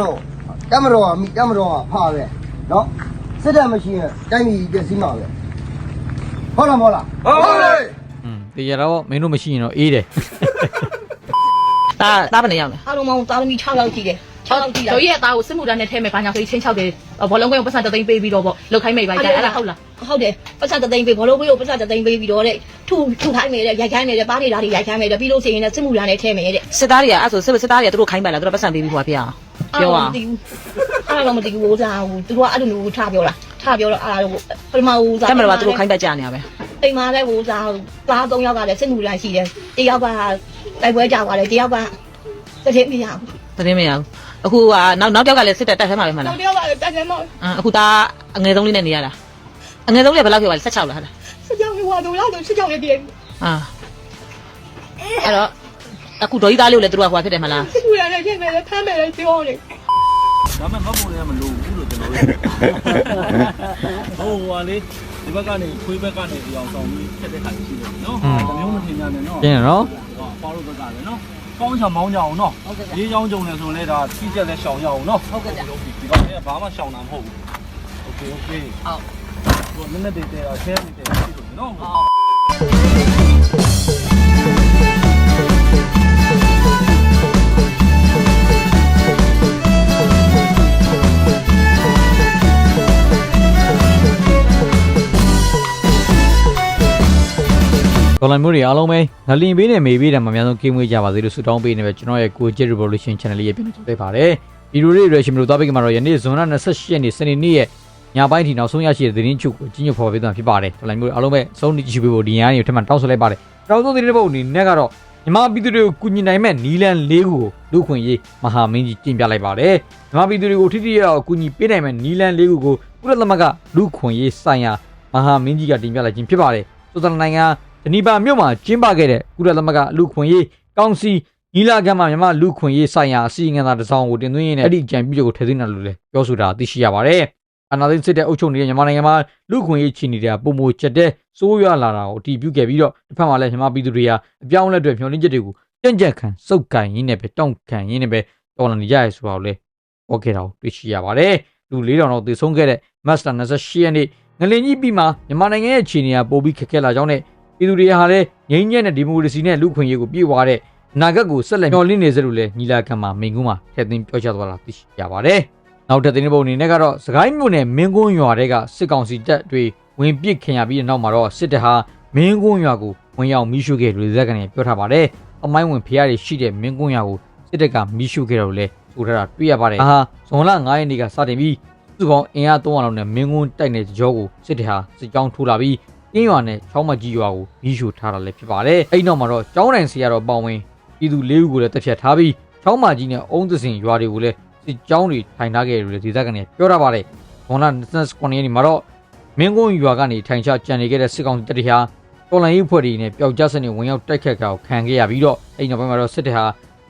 တော့တမတော်ကမိတမတော်ကဖာပဲနော်စစ်တပ်မရှိရင်တိုင်းပြည်ပြည့်စည်မှာပဲဟုတ်လားမဟုတ်လားဟုတ်တယ်อืมတကယ်တော့မင်းတို့မရှိရင်တော့အေးတယ်ဒါဒါဘယ်နဲ့ရောက်လဲအားလုံးပေါင်းသားသမီး6ယောက်ရှိတယ်6ယောက်ရှိတာတို့ရဲ့အသားကိုစစ်မှုထမ်းနဲ့ထဲမဲ့ဘာညာဆိုချင်းချောက်တယ်ဘောလုံးကွင်းကိုပတ်စံတသိန်းပေးပြီးတော့ပေါ့လောက်ခိုင်းမိတ်ပါကြအဲ့ဒါဟုတ်လားဟုတ်တယ်ပတ်စံတသိန်းပေးဘောလုံးပေးကိုပတ်စံတသိန်းပေးပြီးတော့တဲ့ထူထူခိုင်းမယ်တဲ့ရိုက်ခိုင်းမယ်တဲ့ပါးနေတာတွေရိုက်ခိုင်းမယ်တဲ့ပြီးလို့ရှိရင်လည်းစစ်မှုရန်နဲ့ထဲမယ်တဲ့စစ်သားတွေကအဲ့ဆိုစစ်စစ်သားတွေကသူတို့ခိုင်းပါလားသူတို့ပတ်စံပေးပြီးဟိုပြအောင် ပြောအောင်မသိဘူးအားလုံးမသိဘူးဟိုစားဟိုသူတို့ကအဲ့လိုမျိုးထားပြောတာထားပြောတော့အားလုံးပထမဟိုစားတက်မတော်ကသူတို့ခိုင်းပတ်ကြနေရပဲအိမ်မှာလည်းဟိုစားပါး၃ယောက်ကလည်းစစ်မှုရန်ရှိတယ်တယောက်ကတိုက်ပွဲကြသွားတယ်တယောက်ကတတိမရဘူးသတင်းမရဘူးအခုကနောက်နောက်တစ်ယောက်ကလည်းစစ်တပ်တက်ထဲမှာပဲမှနောလားက်တယောက်ကလည်းတိုက်ပွဲမောက်အခုဒါအငယ်ဆုံးလေးနဲ့နေရတာအငယ်ဆုံးလေးကဘယ်လောက်ပြောပါလဲ16လားဟာစစ်ကြောင်းဟိုကတော့လာတော့စစ်ကြောင်းရဲ့တည်းအာအဲ့တော့ အခုဒေါ်ကြီးသားလေးကိုလည်းသူတို့ကဟိုဖြစ်တယ်မလား စစ်မှုရန်နဲ့ထဲမယ်ဖမ်းမယ်လေပြောတယ် ဒါမှမဟုတ်လည်းမလို့ဘူးလို့ကျွန်တော်တို့ဟိုဟာလေဒီဘက်ကနေခွေးဘက်ကနေဒီအောင်ဆောင်ပြီးဖြတ်တဲ့ခါရှိတယ်နော်တမျိုးမထင်ကြနဲ့နော် ကျင်းနော် ဟောပေါလို့ဘက်ကလည်းနော်ကောင်းချောင်မောင်းကြအောင်နော်ရေးချောင်းကြုံနေဆိုလဲဒါထိချက်လဲရှောင်ရအောင်နော်ဟုတ်ကဲ့ဒီကောင်ကဘာမှရှောင်တာမဟုတ်ဘူးโอเคโอเคဟုတ်ဟိုနည်းနည်းတည်းတည်းဆဲနေတယ်ရှိလို့နော် ဒေါ်လာမျိုးတွေအားလုံးပဲငလင်ပေးနဲ့မေပေးတယ်မှာအများဆုံးကင်းဝေးကြပါစေလို့ဆုတောင်းပေးနေပဲကျွန်တော်ရဲ့ကိုဂျက် revolution channel လေးရဲ့ပြန်ထုတ်ပေးပါတယ်ဗီဒီယိုလေးတွေရှင်မလို့သွားပေးကြမှာတော့ယနေ့ဇွန်လ28ရက်နေ့စနေနေ့ရဲ့ညပိုင်းထိနောက်ဆုံးရရှိတဲ့သတင်းချုပ်ကိုကြီးညွတ်ဖော်ပေးသွားဖြစ်ပါတယ်ဒေါ်လာမျိုးတွေအားလုံးပဲအဆုံးထိကြည့်ပေးဖို့ဒီညနေထပ်မံတောင်းဆိုလိုက်ပါတယ်နောက်ဆုံးသတင်းတစ်ပုဒ်အနေနဲ့ကတော့မြန်မာပြည်သူတွေကိုကူညီနိုင်မဲ့နီလန်၄ခုကိုလူခွင့်ရေးမဟာမင်းကြီးတင်ပြလိုက်ပါတယ်မြန်မာပြည်သူတွေကိုထိထိရောက်ကူညီပေးနိုင်မဲ့နီလန်၄ခုကိုကုလသမဂ္ဂလူခွင့်ရေးဆိုင်ရာမဟာမင်းကြီးကတင်ပြလိုက်ခြင်းဖြစ်ပါတယ်သုတနိုင်ငံ ဂျနီဗာမြို့မှာကျင်းပခဲ့တဲ့ကုလသမဂ္ဂလူခွင့်ရေးကောင်စီညီလာခံမှာမြန်မာလူခွင့်ရေးဆိုင်ရာအစည်းအဝေးတစ်စောင်ကိုတင်သွင်းရင်းနဲ့အဲ့ဒီကြံပြုကိုထည့်သွင်းတယ်လို့လည်းပြောဆိုတာသိရှိရပါတယ်။အနာသိစစ်တဲ့အုပ်ချုပ်နေတဲ့မြန်မာနိုင်ငံမှာလူခွင့်ရေးချီနေတဲ့ပုံမချက်တဲ့စိုးရွာလာတာကိုအတည်ပြုခဲ့ပြီးတော့တစ်ဖက်မှာလည်းမြန်မာပြည်သူတွေဟာအပြောင်းအလဲတွေမျှော်လင့်ချက်တွေကိုကြံ့ကြံ့ခံစုပ်ကန်ရင်းနဲ့ပဲတောင့်ခံရင်းနဲ့ပဲတော်လှန်နေကြရဲဆိုတာကိုလည်းဟောခဲ့တာကိုတွေ့ရှိရပါတယ်။လူ၄000လောက်သေဆုံးခဲ့တဲ့မတ်လ28ရက်နေ့ငလင်ကြီးပြည်မှာမြန်မာနိုင်ငံရဲ့ခြေနေရာပိုပြီးခက်ခဲလာကြောင်းနဲ့ ပြည်သူတွေဟာလည်းငြိမ်းချမ်းတဲ့ဒီမိုကရေစီနဲ့လူ့ခွင့်ရေးကိုပြည့်ဝတဲ့အနာဂတ်ကိုဆက်လက်မျှော်လင့်နေစလို့လည်းညီလာခံမှာမိန့်ခွန်းမှာထည့်သွင်းပြောကြားသွားတာသိရှိရပါတယ်။နောက်ထပ်သတင်းပုံအနေနဲ့ကတော့စကိုင်းမြို့နယ်မင်းကွန်းရွာတဲကစစ်ကောင်စီတပ်တွေဝင်ပစ်ခင်ရပြီးတဲ့နောက်မှာတော့စစ်တပ်ဟာမင်းကွန်းရွာကိုဝင်ရောက်မိရှုခဲ့တယ်လို့ဇက်ကနေပြောထားပါတယ်။အမိုင်းဝင်ဖျားတွေရှိတဲ့မင်းကွန်းရွာကိုစစ်တပ်ကမိရှုခဲ့တယ်လို့လည်းဆိုထားတာတွေ့ရပါတယ်။ဒါဟာဇွန်လ9ရက်နေ့ကစတင်ပြီးစုကောင်အင်အား300လောက်နဲ့မင်းကွန်းတိုက်တဲ့ကြောကိုစစ်တပ်ဟာစစ်ကြောင်းထိုးလာပြီး ကင်းရွာနဲ့ချောင်းမကြီးရွာကိုမီးရှို့ထားတာလည်းဖြစ်ပါတယ်။အဲ့နောက်မှာတော့ကျောင်းတိုင်စီကတော့ပေါင်ဝင်ပြည်သူလေးဦးကိုလည်းတက်ဖြတ်ထားပြီးချောင်းမကြီးနဲ့အုံးသစင်ရွာတွေကိုလည်းစစ်ကြောင်းတွေထိုင်ထားခဲ့တယ်လို့ဒေသခံတွေပြောထားပါတယ်။ဘွန်လာ29ရက်နေ့မှာတော့မင်းကုန်းရွာကနေထိုင်ချကြံနေခဲ့တဲ့စစ်ကောင်တပ်တွေဟာတော်လိုင်းရေးဖွဲ့တွေနဲ့ပျောက်ကြားစနစ်ဝင်ရောက်တိုက်ခတ်ကောင်ခံခဲ့ရပြီးတော့အဲ့နောက်ပိုင်းမှာတော့စစ်တပ်ဟာ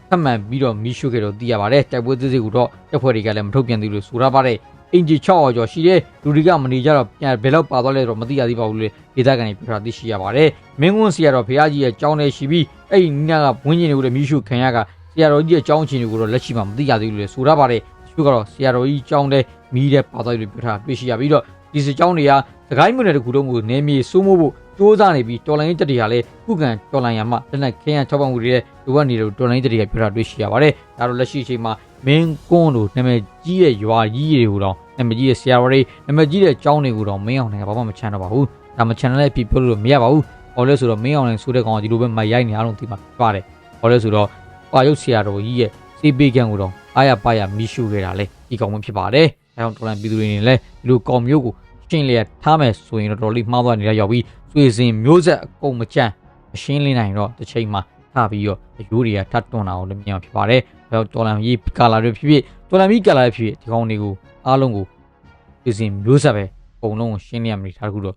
ဖတ်မှန်ပြီးတော့မီးရှို့ခဲ့တော့သိရပါတယ်။တိုက်ပွဲသစ်စစ်ကတော့တပ်ဖွဲ့တွေကလည်းမထုတ်ပြန်သေးလို့ဆိုထားပါတယ်။ အင်ဂျီ600ကျော်ရှိတဲ့လူတွေကမနေကြတော့ပြန်ဘယ်တော့ပါသွားလဲတော့မသိရသေးပါဘူးလေဒေသခံတွေပြောတာသိရှိရပါတယ်မင်းကွန်းစီကတော့ဖះကြီးရဲ့ကြောင်းထဲရှိပြီးအဲ့ဒီနီးနားကဝင်းကျင်တွေကိုလည်းမီးရှို့ခံရကဆရာတော်ကြီးရဲ့ကြောင်းချင်းတွေကိုတော့လက်ရှိမှာမသိရသေးဘူးလေဆိုရပါတယ်သူကတော့ဆရာတော်ကြီးကြောင်းထဲမီးတဲ့ပါသွားတယ်ပြောတာတွေ့ရှိရပြီးတော့ဒီစကြောင်းတွေကသခိုင်းမြို့နယ်တစ်ခုလုံးကိုနေမြေစိုးမိုးဖို့စ조사နေပြီးတော်လိုင်းတက်တွေဟာလည်းခုခံတော်လိုင်းရမှလက်နက်ခဲယမ်းချောက်ပေါင်းမှုတွေလိုအပ်နေတယ်တော်လိုင်းတက်တွေကပြောတာတွေ့ရှိရပါတယ်ဒါတော့လက်ရှိအချိန်မှာမင်းကွန်းတို့နာမည်ကြီးတဲ့ရွာကြီးတွေကိုတော့ နာမည်ကြီးတဲ့ဆရာတော်တွေနာမည်ကြီးတဲ့ကျောင်းတွေကိုတော့မင်းအောင်နိုင်ကဘာမှမချမ်းတော့ပါဘူးဒါမှချန်နယ်လည်းပြပြောလို့မရပါဘူးဟောလဲဆိုတော့မင်းအောင်နိုင်ဆိုတဲ့ကောင်ကဒီလိုပဲမရိုက်နေအောင်ဒီမှာပါတယ်ဟောလဲဆိုတော့ပါရုပ်ဆရာတော်ကြီးရဲ့စေးပေးကံကိုတော့အားရပါရမီးရှို့ခဲ့တာလေဒီကောင်မှဖြစ်ပါတယ်အဲကြောင့်တော်လန်ပြည်သူတွေနေလဲဒီလိုကောင်မျိုးကိုရှင်းလျက်ထားမယ်ဆိုရင်တော့တော်လေးမှားသွားနေရရောက်ပြီးဆွေစဉ်မျိုးဆက်အကုန်မကြမ်းမရှင်းလင်းနိုင်တော့တစ်ချိန်မှာထပြီးတော့အယိုးတွေကထပ်တွန်းတာကိုလည်းမြင်အောင်ဖြစ်ပါတယ်အဲကြောင့်တော်လန်ကြီးကာလာတွေဖြစ်ဖြစ်တော်လန်ကြီးကာလာတွေဖြစ်ဖြစ်ဒီကောင်တွေကို အားလုံးကိုဆွေစဉ်မျိုးဆက်ပဲအကုန်လုံးကိုရှင်းလင်းရမယ်ထားတခုတော့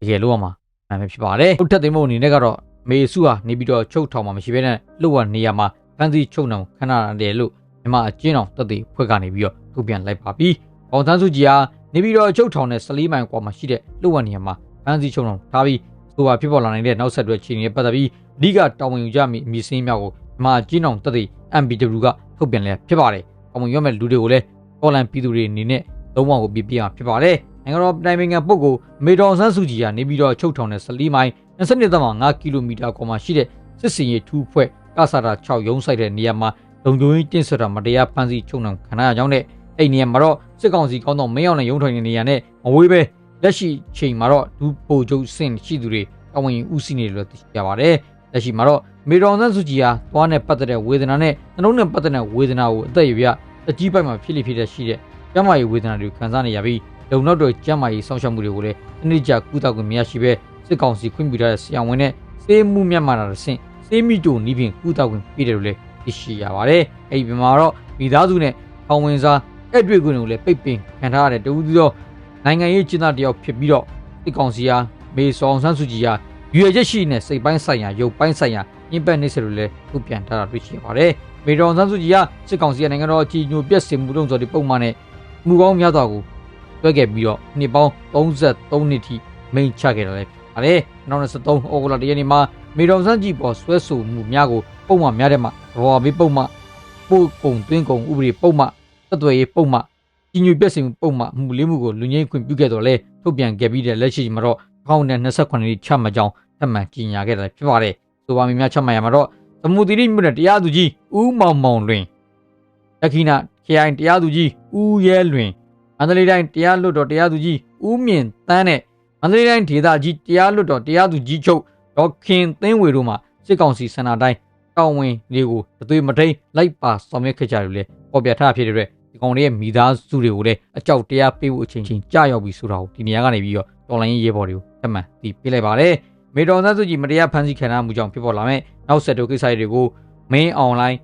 တကယ်လို့ရမှာမှန်ပဲဖြစ်ပါတယ်ဟုတ်ထက်သိမ်းဖို့အနေနဲ့ကတော့မေစုဟာနေပြီးတော့ချုပ်ထောင်မှာမရှိဘဲနဲ့လှုပ်ရနေရမှာဖန်စီချုပ်နှောင်ခဏရတယ်လို့မြမအကျဉ်းအောင်တက်တဲ့ဖွဲ့ကနေပြီးတော့ထုတ်ပြန်လိုက်ပါပြီ။အောင်သန်းစုကြည်ဟာနေပြီးတော့ချုပ်ထောင်နဲ့14မိုင်ကွာမှာရှိတဲ့လှုပ်ရနေရမှာဖန်စီချုပ်နှောင်ထားပြီးဆိုပါဖြစ်ပေါ်လာနိုင်တဲ့နောက်ဆက်တွဲခြေအနေနဲ့ပတ်သက်ပြီးအဓိကတာဝန်ယူကြမိအမည်စင်းများကိုမြမအကျဉ်းအောင်တက်တဲ့ MBW ကထုတ်ပြန်လဲဖြစ်ပါတယ်။အဝင်ရွက်မဲ့လူတွေကိုလည်း တော်လန်ပြည်သူတွေအနေနဲ့လုံးဝကိုပြပြအောင်ဖြစ်ပါတယ်နိုင်ငံတော်တိုင်ပင်ခံပုဂ္ဂိုလ်မေတော်ဆန်းစုကြည်ကနေပြီးတော့ချုပ်ထောင်တဲ့14မိုင်22.5ကီလိုမီတာကွာမှာရှိတဲ့စစ်စင်ရေးထူးဖွဲ့ကဆာတာ6ရုံးဆိုင်တဲ့နေရာမှာလုံခြုံရေးတင့်ဆွတာမတရားဖမ်းဆီးချုပ်နှောင်ခံရကြောင်းနဲ့အဲ့ဒီနေရာမှာတော့စစ်ကောင်စီကောင်းဆောင်မင်းအောင်နဲ့ရုံးထိုင်တဲ့နေရာနဲ့မဝေးပဲလက်ရှိချိန်မှာတော့ဒူပိုချုပ်စင်ရှိသူတွေအဝင်ဦးစီးနေတယ်လို့သိရပါတယ်လက်ရှိမှာတော့မေတော်ဆန်းစုကြည်ဟာသွားနဲ့ပတ်သက်တဲ့ဝေဒနာနဲ့နှလုံးနဲ့ပတ်သက်တဲ့ဝေဒနာကိုအသက်ရပြ အကြီးပိုက်မှာဖြစ်လိဖြစ်တဲ့ရှိတဲ့ကျန်းမာရေးဝေဒနာတွေခံစားနေရပြီးလုံနောက်တော့ကျန်းမာရေးစောင့်ရှောက်မှုတွေကိုလည်းအနည်းကြကုသခွင့်မရရှိပဲစစ်ကောင်စီခွင့်ပြုထားတဲ့ဆရာဝန်နဲ့စေးမှုမြတ်မာတာဆင့်စေးမိတိုနီးဖြင့်ကုသခွင့်ပေးတယ်လို့လည်းသိရှိရပါတယ်။အဲဒီပြမှာတော့မိသားစုနဲ့ထောင်ဝင်စားအဲ့တွေ့ခွင့်ကိုလည်းပိတ်ပင်ခံထားရတဲ့တူတူသောနိုင်ငံရေးကျင်းသားတယောက်ဖြစ်ပြီးတော့စစ်ကောင်စီဟာမေဆောင်ဆန်းစုကြည်ဟာရွေချက်ရှိတဲ့စိတ်ပိုင်းဆိုင်ရာရုပ်ပိုင်းဆိုင်ရာညှိပက်နေစလို့လည်းထုတ်ပြန်ထားတာတွေ့ရှိရပါတယ်။ မေတော်ဆန်းစုကြည်ဟာစစ်ကောင်စီကနိုင်ငံတော်အကြီးအကျယ်ပြက်စင်မှုတုံးစော်ဒီပုံမှန်နဲ့မှုကောင်းများစွာကိုတွဲခဲ့ပြီးတော့နှစ်ပေါင်း33နှစ်ထိမိန်ချခဲ့တယ်လည်းဖြစ်ပါတယ်။နောက်23ဩဂုတ်လတရက်နေ့မှာမေတော်ဆန်းကြည်ပေါ်ဆွဲဆိုမှုများကိုပုံမှန်များတဲ့မှာဘော်ဘေးပုံမှန်ပို့ကုံသွင်းကုံဥပဒေပုံမှန်သက်သွယ်ရေးပုံမှန်ကြီးညိုပြက်စင်မှုပုံမှန်မှုလေးမှုကိုလူငင်းခွင့်ပြုခဲ့တော့လဲထုတ်ပြန်ခဲ့ပြီးတဲ့လက်ရှိမှာတော့2028နှစ်ချမှတ်ကြောင်းထပ်မံကြီးညာခဲ့တယ်ဖြစ်ပါတယ်။ဆိုပါမီများချမှတ်ရမှာတော့ သမုဒိရိမြို့နယ်တရားသူကြီးဦးမောင်မောင်လွင်တခိနာခရိုင်တရားသူကြီးဦးရဲလွင်မန္တလေးတိုင်းတရားလွတ်တော်တရားသူကြီးဦးမြင့်တန်းနဲ့မန္တလေးတိုင်းဒေသကြီးတရားလွတ်တော်တရားသူကြီးချုပ်ဒေါခင်သင်းဝေတို့မှစစ်ကောင်စီစန္ဒတိုင်းတောင်းဝင်တွေကိုအသွေးမထိန်လိုက်ပါဆောင်ရွက်ခဲ့ကြတယ်လို့ပေါ်ပြထားဖြစ်တဲ့အတွက်ဒီကောင်လေးရဲ့မိသားစုတွေကိုလည်းအကြောက်တရားပေးဖို့အချိန်ချင်းကြာရောက်ပြီဆိုတာကိုဒီနေရာကနေပြီးတော့တော်လိုင်းရေးရဲဘော်တွေကိုတမန်တီးပေးလိုက်ပါတယ် မေတော်သားစုကြည်မတရားဖမ်းဆီးခံရမှုကြောင့်ဖြစ်ပေါ်လာမဲ့နောက်ဆက်တွဲကိစ္စတွေကို main online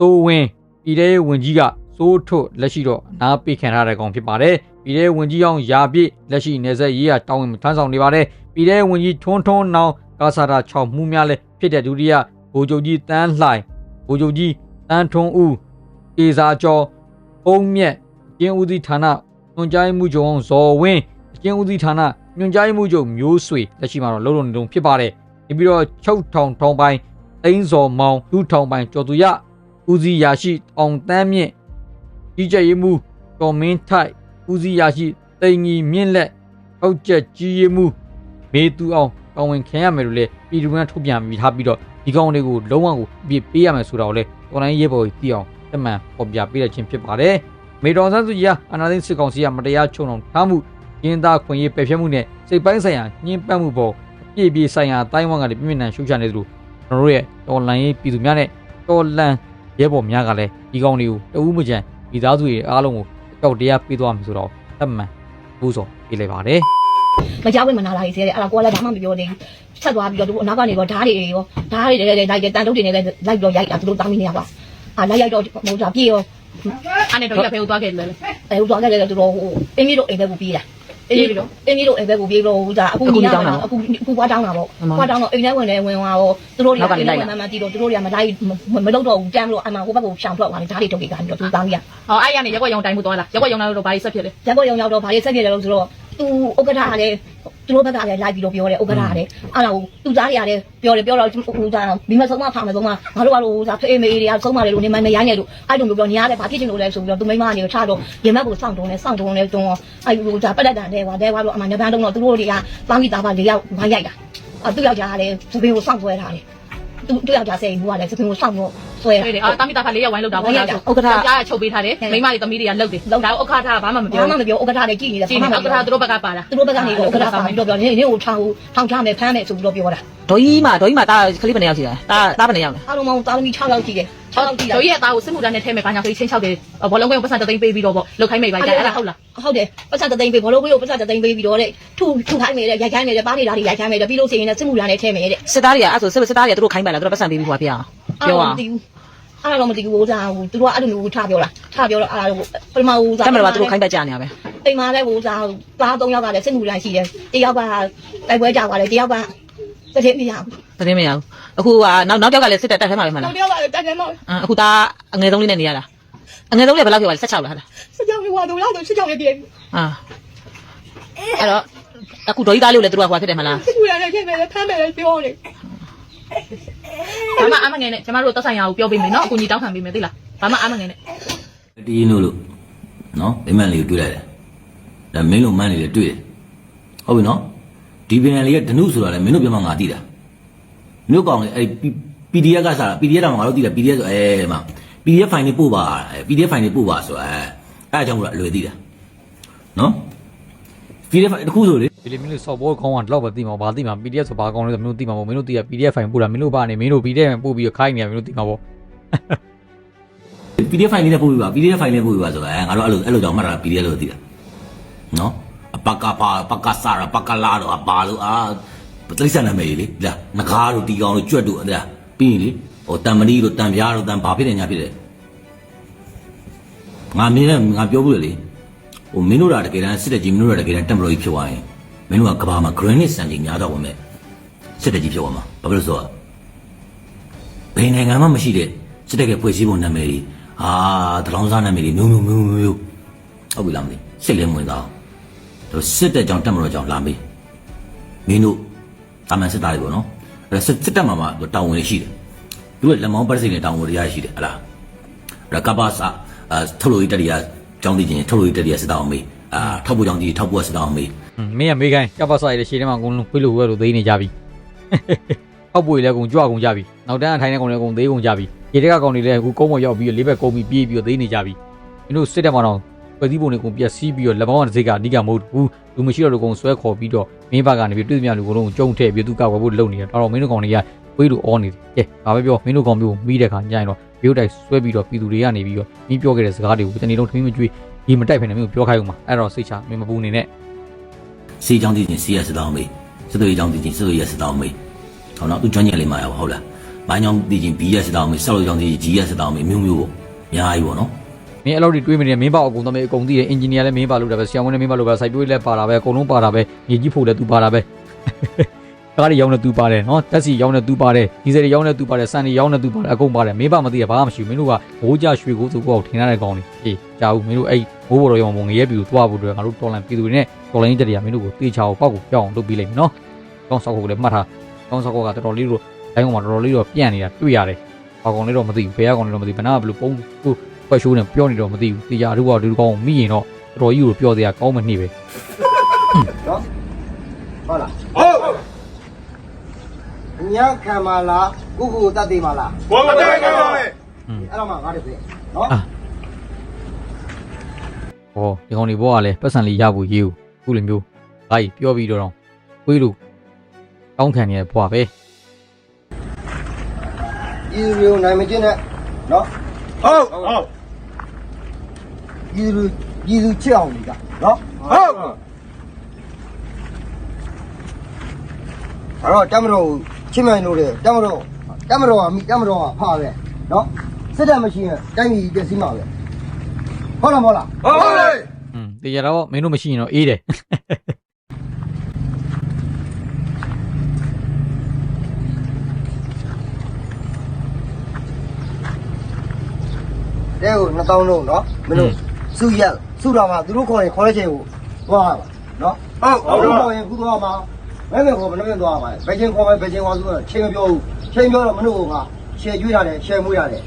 သိုးဝင်းပြည်တဲ့ဝင်ကြီးကစိုးထွတ်လက်ရှိတော့အနာပေးခံထားတဲ့ကောင်ဖြစ်ပါတယ်ပြည်တဲ့ဝင်ကြီးအောင်ရာပြည့်လက်ရှိနေဆက်ရေးရတောင်းဝင်ထမ်းဆောင်နေပါတယ်ပြည်တဲ့ဝင်ကြီးထွန်းထွန်းနောင်ကာစာတာ6မှုများလဲဖြစ်တဲ့ဒုတိယဗိုလ်ချုပ်ကြီးတန်းလှိုင်ဗိုလ်ချုပ်ကြီးတန်းထွန်းဦးကေစာကျော်ပုံမြက်အကျဉ်းဦးစီးဌာနညွှန်ကြားမှုချုပ်အောင်ဇော်ဝင်းအကျဉ်းဦးစီးဌာန ညွှန်ကြားမှုချုပ်မျိုးဆွေလက်ရှိမှာတော့လုံလုံနေတုံဖြစ်ပါတယ်နေပြီးတော့ချုပ်ထောင်ထောင်ပိုင်းသိန်းစော်မောင်လူထောင်ပိုင်းကျော်သူရဦးစီးရာရှိအောင်တန်းမြင့်ကြီးကြပ်ရေးမှုတော်မင်းထိုက်ဦးစီးရာရှိတိန်ကြီးမြင့်လက်အောက်ကျက်ကြီးရေးမှုမေသူအောင်တောင်းဝင်ခံရမယ်လို့လေပြည်သူကထုတ်ပြန်ပြီးထားပြီးတော့ဒီကောင်တွေကိုလုံးဝကိုအပြစ်ပေးရမယ်ဆိုတာကိုလေတော်လိုင်းရေးပေါ်ကြီးသိအောင်တမန်ပေါ်ပြပေးတဲ့ချင်းဖြစ်ပါတယ်မေတော်ဆန်းစုကြည်ဟာအနာသိန်းစစ်ကောင်စီကမတရားချုံအောင်ထားမှု ရင်းသားခွင့်ရေးပယ်ဖျက်မှုနဲ့စိတ်ပိုင်းဆိုင်ရာညှင်းပန်းမှုပေါ်အပြည့်ပြည့်ဆိုင်ရာတိုင်းဝမ်ကလည်းပြည်မြန်ရှုချနေသလိုကျွန်တော်တို့ရဲ့တော်လိုင်းရေးပြည်သူများနဲ့တော်လန်ရဲဘော်များကလည်းဒီကောင်တွေကိုတဦးမကြံမိသားစုတွေအားလုံးကိုအကြောက်တရားပေးသွားမှာဆိုတော့တမန်ဘူးစောပေးလိုက်ပါတယ်မကြောက်ဝင်မနာလာရေးစေတယ်အဲ့ဒါကိုကလည်းဘာမှမပြောသေးဘူးဆက်သွားပြီးတော့သူအနောက်ကနေတော့ဓားတွေရောဓားတွေလည်းလိုက်တယ်တန်တုတ်တွေနဲ့လည်းလိုက်ပြီးတော့ရိုက်တာသူတို့တောင်းမိနေရပါအာလိုက်ရိုက်တော့ဟိုဒါပြေရောအဲ့နဲ့တော့ရက်ဖဲကိုသွားခဲ့တယ်လေအဲဟိုတော့လည်းသူတို့ဟိုအင်းကြီးတို့အိမ်ဘက်ကိုပြေးတာ အင်းကြီးတို့အင်းကြီးတို့အိမ်ဘက်ကိုပြေးလို့ဟိုဒါအခုညီတောင်းတာအခုအခုပွားတောင်းတာပေါ့ပွားတောင်းတော့အိမ်ထဲဝင်တယ်ဝင်သွားတော့သူတို့တွေကအိမ်ထဲဝင်မှမှတီးတော့သူတို့တွေကမလိုက်မလုပ်တော့ဘူးတမ်းလို့အမှဟိုဘက်ကိုရှောင်ထွက်သွားတယ်ဓားတွေထုတ်ပြီးကနေတော့သူတောင်းရဟောအဲ့ရနေရက်ွက်ရုံတိုင်မှုသွားလာရက်ွက်ရုံလာတော့ဘာကြီးဆက်ဖြစ်လဲရက်ကွက်ရုံရောက်တော့ဗာလေးဆက်နေတယ်လို့ဆိုတော့သူဥက္ကဋ္ဌကလည်း သူတို့ဘက်ကလည်းလိုက်ပြီးတော့ပြောတယ်ဥက္ကဋ္ဌကလည်းအဲ့ဒါကိုသူသားတွေကလည်းပြောတယ်ပြောတော့ဟိုဒါမိမဆုံးမဖာမယ်ဆုံးမငါတို့ကတော့ဟိုဒါဖေးမေးတွေကဆုံးမတယ်လို့နေမမရိုင်းနေလို့အဲ့လိုမျိုးပြောညားတယ်ဗာဖြစ်ချင်လို့လဲဆိုပြီးတော့သူမိမကနေချတော့ရင်မက်ကိုစောင့်တုံးနေစောင့်တုံးနေတုံးအဲ့ဟိုဒါပက်လက်တန်တဲ့ကွာတဲ့ကွာလို့အမှနေပန်းတုံးတော့သူတို့တွေကပန်းမိသားပါ၄ယောက်ဝိုင်းရိုက်တာအဲ့သူယောက်ျားကလည်းသပင်ကိုစောင့်ဆွဲထားတယ် သူသူယောက်ျားစိတ်ဘူးကလည်းသပင်ကိုစောင့်တော့ဆွဲဟုတ်တယ်တာအာတာမီတာခါလေးရက်ဝိုင်းလောက်တာပေါ့လားဆိုဥက္ကဋ္ဌကြားရချုပ်ပေးထားတယ်မိမတွေသမီးတွေကလှုပ်တယ်ဒါဥက္ကဋ္ဌကဘာမှမပြောဘာမှမပြောဥက္ကဋ္ဌလည်းကြည်နေတယ်ကြည့်နေဥက္ကဋ္ဌသူတို့ဘက်ကပါတာသူတို့ဘက်ကနေတော့ဥက္ကဋ္ဌပါပြီးတော့ပြောနေနေကိုထောင်ထောင်ချမယ်ဖမ်းမယ်ဆိုပြီးတော့ပြောတာဒေါ်ကြီးမှာဒေါ်ကြီးမှာတာကလေးဘယ်နှစ်ယောက်ရှိလဲတာတာဘယ်နှစ်ယောက်လဲအားလုံးပေါင်းတာသမီ6ယောက်ရှိတယ်6ယောက်ရှိ တာတို့ရဲ့အသားကိုစစ်မှုထမ်းနဲ့ထဲမဲ့ဘာညာကလေးချင်းချောက်တယ်ဘောလုံးကွင်းကိုပတ်စံတသိန်းပေးပြီးတော့ပေါ့လောက်ခိုင်းမိပါကြအဲ့ဒါဟုတ်လားဟုတ်တယ်ပတ်စံတသိန်းပေးဘောလုံးကိုပတ်စံတသိန်းပေးပြီးတော့တဲ့ထူထူခိုင်းမယ်တဲ့ရိုက်ခိုင်းမယ်တဲ့ပါးနေတာတွေရိုက်ခိုင်းမယ်တဲ့ပြီးလို့ရှိရင်လည်းစစ်မှုထမ်းနဲ့ထဲမယ်တဲ့စစ်သားတွေကအဲ့ဆိုစစ်စစ်သားတွေကသူတို့ခိုင်းပါလားသူတို့ပတ်စံပေးပြီးဟိုပြအောင်ပြောအောင်အားတော့မသိဘူးဟိုစားဟိုသူတို့ကအဲ့လိုမျိုးထားပြောတာထားပြောတော့အားတော့ပထမဟိုစားတမန်တော်ကသူတို့ခိုင်းပတ်ကြနေရပဲအိမ်မှာလည်းဟိုစားပါး3ယောက်ကလည်းစစ်မှုထမ်းရှိတယ်တယောက်ကတိုက်ပွဲကြပါလေတယောက်ကတတိမရဘူး သတင်းမရဘူးအခုကနောက်နောက်တစ်ယောက်ကလည်းစစ်တပ်တက်ထဲမှာပဲမလားနောက်တယောက်ကလည်းတက်တယ်မောက်အခုဒါအငယ်ဆုံးလေးနဲ့နေရတာအငယ်ဆုံးလေးဘယ်လောက်ပြောလဲ16လားဟာစစ်ကြောင်ဟိုတော့လောက်တော့စစ်ကြောင်ရဲ့တည်းအာအဲ့တော့အခုဒေါ်ကြီးသားလေးကိုလည်းသူတို့ကဟိုဖြစ်တယ်မလားစစ်မှုထမ်းနဲ့ထဲမယ်ဖမ်းမယ်ပြောနေဘာမှအမငယ်နဲ့ကျမတို့တက်ဆိုင်ရာကိုပြောပေးမယ်နော်အကူကြီးတောင်းခံပေးမယ်သိလားဘာမှအမငယ်နဲ့တီးရင်လို့နော်အိမ်မက်လေးကိုတွေ့လိုက်တယ်ဒါမင်းတို့မန်းလေးလည်းတွေ့တယ်ဟုတ်ပြီနော်ဒီပင်လေးကဒနုဆိုတာလည်းမင်းတို့ပြောမှငါသိတာ မင်းတို့ကောင်လေအဲ့ PDF ကစားတာ PDF တော့ငါတို့သိတာ PDF ဆိုအဲမှာ PDF file လေးပို့ပါအဲ PDF file လေးပို့ပါဆိုတာအဲအဲ့အကြောင်းကအလွယ်သိတာနော် PDF file တစ်ခုဆိုလေဒီလိုမျိုးလို့ software ကောင်းအောင်တော့ပဲသိမှာဘာသိမှာ PDF ဆိုဘာကောင်းလဲဆိုမင်းတို့သိမှာပေါ့မင်းတို့သိရ PDF file ပို့တာမင်းတို့ဘာနေမင်းတို့ PDF ပို့ပြီးခိုင်းနေရမင်းတို့သိမှာပေါ့ PDF file လေးနဲ့ပို့ပြီးပါ PDF file လေးပို့ပြီးပါဆိုတာအဲငါတို့အဲ့လိုအဲ့လိုကြောင့်မှတ်တာ PDF လို့သိတာနော်အပကပါပကစားပကလာတော့အပါလို့အာ တိရစ္ဆာန်နာမည်ကြီးလေလာငကားတို့တီကောင်တို့ကြွက်တို့အဲ့ဒါပြီးရင်လေဟိုတံမဏီတို့တံပြားတို့တံဘာဖြစ်တယ်ညာဖြစ်တယ်ငါမင်းနဲ့ငါပြောဘူးလေဟိုမင်းတို့ကတကယ်တမ်းစစ်တဲ့ကြီးမင်းတို့ကတကယ်တမ်းတက်မလို့ကြီးဖြစ်သွားရင်မင်းတို့ကကဘာမှာ granite စံကြီးများတော့ဝင်မဲ့စစ်တဲ့ကြီးဖြစ်သွားမှာဘာဖြစ်လို့ဆိုတော့ဘယ်နိုင်ငံမှမရှိတဲ့စစ်တပ်ကဖွဲ့စည်းပုံနာမည်ကြီးအာတလောင်းစားနာမည်ကြီးမျိုးမျိုးမျိုးမျိုးမျိုးဟုတ်ပြီလားမသိစစ်လဲမဝင်တော့တို့စစ်တပ်ကြောင့်တက်မလို့ကြောင့်လာမေးမင်းတို့ တာမန်စစ်သားတွေပေါ့နော်အဲ့စစ်စစ်တပ်မှာမှတောင်းဝင်ရှိတယ်သူကလက်မောင်းပတ်စိတ်နဲ့တောင်းဝင်ရရှိတယ်ဟလားရကပါစာအာထုတ်လို့တတိယကြောင်းတည်ခြင်းထုတ်လို့တတိယစစ်သားအောင်မေးအာထောက်ဖို့ကြောင်းတည်ထောက်ဖို့စစ်သားအောင်မေးဟွန်းမင်းကမေးခိုင်းကပ္ပစာရတဲ့ရှေ့ထဲမှာအကုန်လုံးခွေးလိုဝဲလိုသိနေကြပြီဟောက်ပွေလည်းအကုန်ကြွကုန်ကြပြီနောက်တန်းအထိုင်တဲ့ကောင်လည်းအကုန်သေးကုန်ကြပြီရေတက်ကကောင်တွေလည်းအခုကုန်းပေါ်ရောက်ပြီးတော့လေးဘက်ကုန်းပြီးပြေးပြီးတော့သိနေကြပြီမင်းတို့စစ်တဲ့မှာတော့ ဖွဲ့စည်းပုံတွေကုန်ပြက်စီးပြီးတော့လက်မောင်းတစ်စိတ်ကအဓိကမဟုတ်ဘူးလူမရှိတော့လူကုန်ဆွဲခေါ်ပြီးတော့မင်းဘက်ကနေပြီးတွေ့သမျှလူကုန်လုံးကြုံထည့်ပြီးသူကဝယ်ဖို့လုပ်နေတယ်တော်တော်မင်းတို့ကောင်တွေကခွေးလိုအောနေတယ်ကဲဘာပဲပြောမင်းတို့ကောင်မျိုးမိတဲ့ခါညရင်တော့ရုပ်တိုက်ဆွဲပြီးတော့ပြည်သူတွေကနေပြီးတော့မင်းပြောခဲ့တဲ့စကားတွေကိုတနေ့လုံးထမင်းမကြွေးဒီမတိုက်ဖ ೇನೆ မင်းကိုပြောခိုင်းဦးမှာအဲ့တော့စိတ်ချမင်းမပူနေနဲ့စီကြောင်းတည်ခြင်းစီရစစ်သားအောင်မေးစစ်သွေးကြောင်းတည်ခြင်းစစ်သွေးရစစ်သားအောင်မေးဟောနော်သူကျွမ်းကျင်လေးမှာရပါဟုတ်လားမိုင်းကြောင်းတည်ခြင်း B ရစစ်သားအောင်မေးဆောက်လို့ကြောင်းတည်ခြင်း G ရစစ်သားအောင်မေးမျိုးမျိုးပေါ့အများကြီးပေါ့နော် မင်းအဲ့လိုတွေတွေးမနေမင်းပါအကုန်တော့မင်းအကုန်သိတယ်အင်ဂျင်နီယာလည်းမင်းပါလို့တာပဲဆရာဝန်လည်းမင်းပါလို့ပဲစိုက်ပျိုးရေးလည်းပါတာပဲအကုန်လုံးပါတာပဲမြေကြီးဖို့လည်းသူပါတာပဲကားတွေရောင်းနေသူပါတယ်နော်တက်စီရောင်းနေသူပါတယ်ဒီဇယ်တွေရောင်းနေသူပါတယ်စံတွေရောင်းနေသူပါတယ်အကုန်ပါတယ်မင်းပါမသိရဘာမှမရှိဘူးမင်းတို့ကမိုးကြရွှေကိုသူကောက်ထင်ရတဲ့ကောင်းနေအေးကြာဘူးမင်းတို့အဲ့မိုးဘော်တော်ရောင်ပုံငရဲပြီးသွားဖို့အတွက်ငါတို့တော်လန်ပြည်သူတွေနဲ့တော်လန်ကြီးတက်ရမင်းတို့ကိုတေချာကိုပောက်ကိုပြောင်းအောင်လုပ်ပြီးလိုက်မယ်နော်ကောင်းဆောက်ဖို့လည်းမှတ်ထားကောင်းဆောက်ဖို့ကတော်တော်လေးတို့တိုင်းကောင်မှာတော်တော်လေးတော့ပြန့်နေတာတွေ့ရတယ်ဘာကောင်လေးတော့မသိဘူးဘယ်ကောင်လေးတော့မသိဘူးဘယ်နာကဘယ်လိုပုံကို ဖွက်ရှိုးနေပြောနေတော့မသိဘူးတေချာတို့ကဒီကောင်မိရင်တော့တော်တော်ကြီးကိုပြောသေးတာကောင်းမှနှိပဲနော်ဟုတ်လားဟုတ်အညာခံပါလားကုကုတတ်သိပါလားဘောမတက်ကြပါနဲ့อืมအဲ့တော့မှငါတို့ပြနော်အာဟောဒီကောင်တွေဘောကလည်းပတ်စံလေးရဖို့ရေးဦးခုလိုမျိုးဘာကြီးပြောပြီးတော့တော့ကိုကြီးတို့တောင်းခံနေတဲ့ဘွားပဲဤလူမျိုးနိုင်မကျင်းနဲ့နော်ဟုတ်ဟုတ် ဤလူဤလူချစ်အောင်လေကနော်ဟုတ်အဲ့တော့တမတော်ကိုချစ်မှန်လို့တဲ့တမတော်တမတော်ကမိတမတော်ကဖာပဲနော်စစ်တပ်မရှိရင်တိုင်းပြည်ပြည့်စည်မှာပဲဟုတ်လားမဟုတ်လားဟုတ်လေอืมတေချာတော့မင်းတို့မရှိရင်တော့အေးတယ်တဲ့ကို2000လုံးနော်မင်းတို့ စုရက်စုတော့မှသူတို့ခေါ်ရင်ခေါ်တဲ့ချိန်ကိုသွားရပါနော်ဟုတ်ဟုတ်ခေါ်ရင်ခုသွားမှာမဲမဲခေါ်မနှမသွားပါဘယ်ချိန်ခေါ်မဲဘယ်ချိန်ခေါ်ဆိုတော့ချိန်မပြောဘူးချိန်ပြောတော့မင်းတို့ကရှယ်ကျွေးရတယ်ရှယ်မွေးရတယ်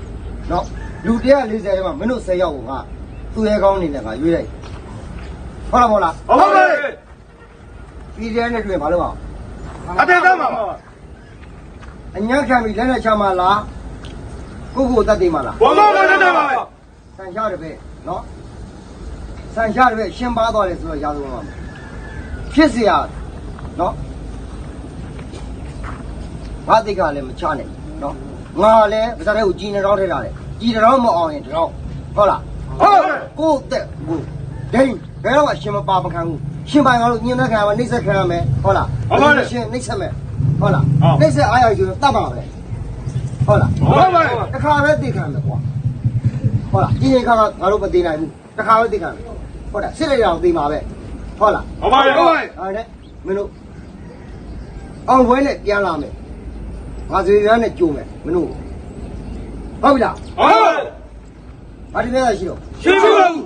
နော်လူ140ထဲမှာမင်းတို့10ယောက်ကိုကသူ့ရဲကောင်းအနေနဲ့ကရွေးလိုက်ဟုတ်လားမဟုတ်လားဟုတ်လေပြည်ရဲနဲ့တွေ့ဘာလို့အောင်အတက်သားမှာအညာခံပြီးလက်နဲ့ချမှာလားကိုကိုတတ်သိမှာလားဘောမမတက်တက်ပါနဲ့ဆန်ရှားတယ်ပဲနော် ဆန်ရှားတယ်ပဲရှင်းပါသွားတယ်ဆိုတော့ရာဇဝင်မှာဖြစ်เสียနော်ဘာတိတ်ကလည်းမချနိုင်ဘူးနော်ငါလည်းပါးစပ်ထဲကိုကြီးနေတော့ထဲလာတယ်ကြီးတော့မအောင်ရင်တော့ဟုတ်လား ဟုတ် ကိုယ့်တက်ကိုဒိန်းဘယ်တော့မှရှင်မပါမခံဘူးရှင်ပိုင်ကတော့ညင်သက်ခံရမယ်နှိမ့်ဆက်ခံရမယ်ဟုတ်လားရှင်နှိမ့်ဆက်မယ်ဟုတ်လားနှိမ့်ဆက်အားရဆိုရင်တတ်ပါပဲဟုတ်လား ဟုတ်ပါ တခါပဲသိခံမယ်ကွာဟုတ်လားကြီးရင်ခါကငါတို့မသိနိုင်ဘူးတခါပဲသိခံမယ် ဟုတ်လားစစ်လိုက်အောင်သိမှာပဲဟုတ်လားဟုတ်ပါဟုတ်ပါအဲ့ဒါနဲ့မင်းတို့အောင်ပွဲနဲ့ပြန်လာမယ်ငါစီရမ်းနဲ့ကြိုးမယ်မင်းတို့ဟုတ်ပြီလားဟုတ်ဘာဒီလဲရှိတော့ရှင်းပါဦး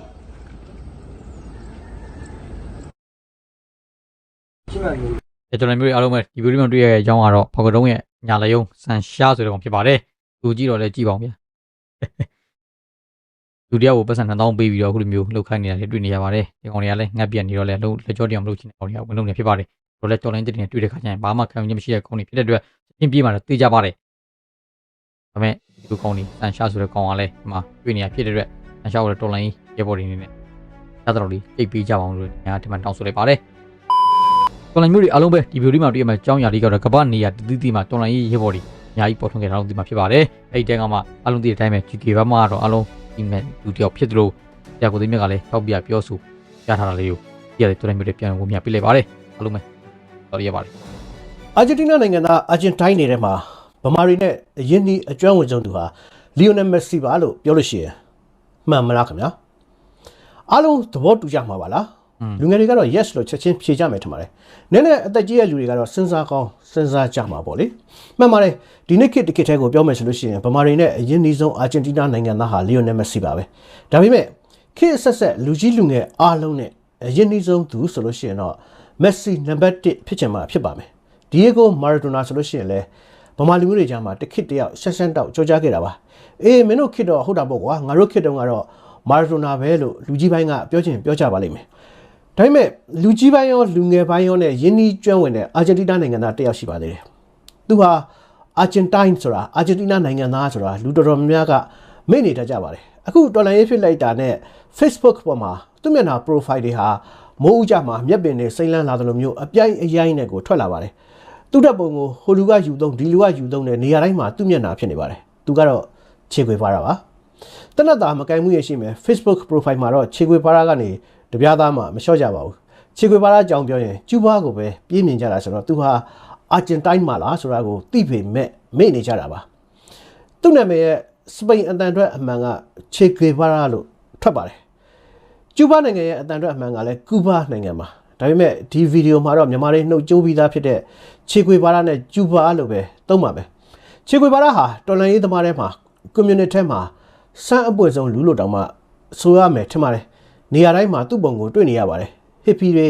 ရှင်းမယ်လို့အဲကျွန်တော်မျိုးတွေအားလုံးပဲဒီဗီဒီယိုမှာတွေ့ရတဲ့အကြောင်းကတော့ဖောက်ကတော့ရဲ့ညာလယုံဆန်ရှားဆိုတဲ့ကောင်ဖြစ်ပါတယ်သူကြည့်တော့လည်းကြည့်ပါအောင်ဗျာ လူတယောက်ကိုပတ်စံ2000ပေးပြီးတော့အခုလိုမျိုးလှုပ်ခိုင်းနေတာတွေတွေ့နေရပါတယ်ဒီကောင်တွေကလည်းငတ်ပြန်နေတော့လည်းလှုပ်လက်ကြောတရားမလုပ်ချင်တဲ့ကောင်တွေကဝင်လုံးနေဖြစ်ပါတယ်တို့လည်းကြော်လိုင်းတဲ့တင်တွေ့တဲ့ခါကျရင်ဘာမှခံယူခြင်းမရှိတဲ့ကောင်တွေဖြစ်တဲ့အတွက်ချင်းပြေးမှတော့သိကြပါတယ်ဒါပေမဲ့ဒီကောင်တွေတန်ရှာဆိုတဲ့ကောင်ကလည်းဒီမှာတွေ့နေရဖြစ်တဲ့အတွက်တန်ရှာကိုလည်းတော်လိုင်းရဲဘော်တွေနေနဲ့တတော်လေးကြိတ်ပေးကြပါအောင်လို့ညာဒီမှာတောင်းဆိုလိုက်ပါတယ်တော်လိုင်းမျိုးတွေအားလုံးပဲဒီဗီဒီယိုလေးမှာတွေ့ရမှာအကြောင်းအရာလေးကတော့ကမ္ဘာနေရာတည်တည်မှာတော်လိုင်းရဲဘော်တွေအများကြီးပေါ်ထွန်းခဲ့တာလို့ဒီမှာဖြစ်ပါတယ်အဲ့ဒီတဲကမှအားလုံးသိတဲ့အတိုင်းပဲ GK ဘက်မှာတော့အားလုံး ဒီမဲ့လူတယောက်ဖြစ်သလိုဆရာကိုသိမြတ်ကလည်းထောက်ပြပြောဆိုရထားတာလေးကိုဒီရတယ်တော်လိုင်းမျိုးတွေပြန်ဝင်မြပြလိုက်ပါတယ်အားလုံးပဲတော်ရပါတယ်အာဂျင်တီးနားနိုင်ငံသားအာဂျင်တိုင်းနယ်ထဲမှာဗမာတွေနဲ့အရင်ဒီအကျွမ်းဝင်ဆုံးသူဟာလီယိုနယ်မက်ဆီပါလို့ပြောလို့ရှိရင်မှန်မလားခင်ဗျာအားလုံးသဘောတူကြမှာပါလား လူငယ်တွေကတော့ yes လို့ချက်ချင်းဖြေကြမယ်ထင်ပါတယ်နည်းနည်းအသက်ကြီးတဲ့လူတွေကတော့စဉ်းစားကောင်းစဉ်းစားကြမှာပေါ့လေမှန်ပါတယ်ဒီနေ့ခေတ်တစ်ခေတ်တည်းကိုပြောမယ်ဆိုလို့ရှိရင်ဗမာတွေနဲ့အရင်ဒီဆုံးအာဂျင်တီးနားနိုင်ငံသားဟာလီယိုနယ်မက်ဆီပါပဲဒါပေမဲ့ခေတ်အဆက်ဆက်လူကြီးလူငယ်အားလုံးနဲ့အရင်ဒီဆုံးသူဆိုလို့ရှိရင်တော့မက်ဆီနံပါတ်1ဖြစ်ချင်မှာဖြစ်ပါမယ်ဒီယေကိုမာရာဒိုနာဆိုလို့ရှိရင်လည်းဗမာလူမျိုးတွေကြားမှာတစ်ခေတ်တယောက်ဆက်ဆန်းတောက်ကြောကြားခဲ့တာပါအေးမင်းတို့ခေတ်တော့ဟုတ်တာပေါ့ကွာငါတို့ခေတ်တုန်းကတော့မာရာဒိုနာပဲလို့လူကြီးပိုင်းကပြောချင်ပြောကြပါလိမ့်မယ် ဒါပေမဲ့လူကြီးပိုင်းရောလူငယ်ပိုင်းရောနဲ့ယင်းနှီးကျွမ်းဝင်တဲ့အာဂျင်တီးနားနိုင်ငံသားတစ်ယောက်ရှိပါသေးတယ်သူဟာအာဂျင်တိုင်းဆိုတာအာဂျင်တီးနားနိုင်ငံသားဆိုတာလူတော်တော်များများကမေ့နေတတ်ကြပါတယ်အခုတော်လိုင်းရေးဖြစ်လိုက်တာနဲ့ Facebook ပေါ်မှာသူ့မျက်နှာ profile တွေဟာမိုးဥကြမှာမျက်ပင်တွေစိမ့်လန်းလာတယ်လို့မျိုးအပြိုင်အရိုင်းနဲ့ကိုထွက်လာပါတယ်သူ့တပ်ပုံကိုဟိုလူကယူသုံးဒီလူကယူသုံးတဲ့နေရာတိုင်းမှာသူ့မျက်နှာဖြစ်နေပါတယ်သူကတော့ခြေခွေပါတာပါတနတ်တာမကင်မှုရရှိမယ် Facebook profile မှာတော့ခြေခွေပါတာကနေ တပြားသားမှမလျှော့ကြပါဘူးခြေခွေပါတာအကြောင်းပြောရင်ကျူးဘားကိုပဲပြင်းမြင်ကြတာဆိုတော့သူဟာအာဂျင်တိုင်းမှာလားဆိုတာကိုသိပေမဲ့မေ့နေကြတာပါသူ့နာမည်ရဲ့စပိန်အတန်အတွက်အမှန်ကချေဂေဗာရာလို့ထွက်ပါတယ်ကျူးဘားနိုင်ငံရဲ့အတန်အတွက်အမှန်ကလည်းကူဘားနိုင်ငံမှာဒါပေမဲ့ဒီဗီဒီယိုမှာတော့မြန်မာတွေနှုတ်ကြိုးပြီးသားဖြစ်တဲ့ချေဂေဗာရာနဲ့ကျူးဘားလို့ပဲသုံးပါပဲချေဂေဗာရာဟာတော်လန်ရေးသမားတွေမှာကွန်မြူနတီထဲမှာစမ်းအပွင့်ဆုံးလူလို့တောင်မှဆိုရမယ်ထင်ပါတယ် နေရာတိုင်းမှာသူ့ပုံကိုတွေ့နေရပါတယ်ဟစ်ပီတွေ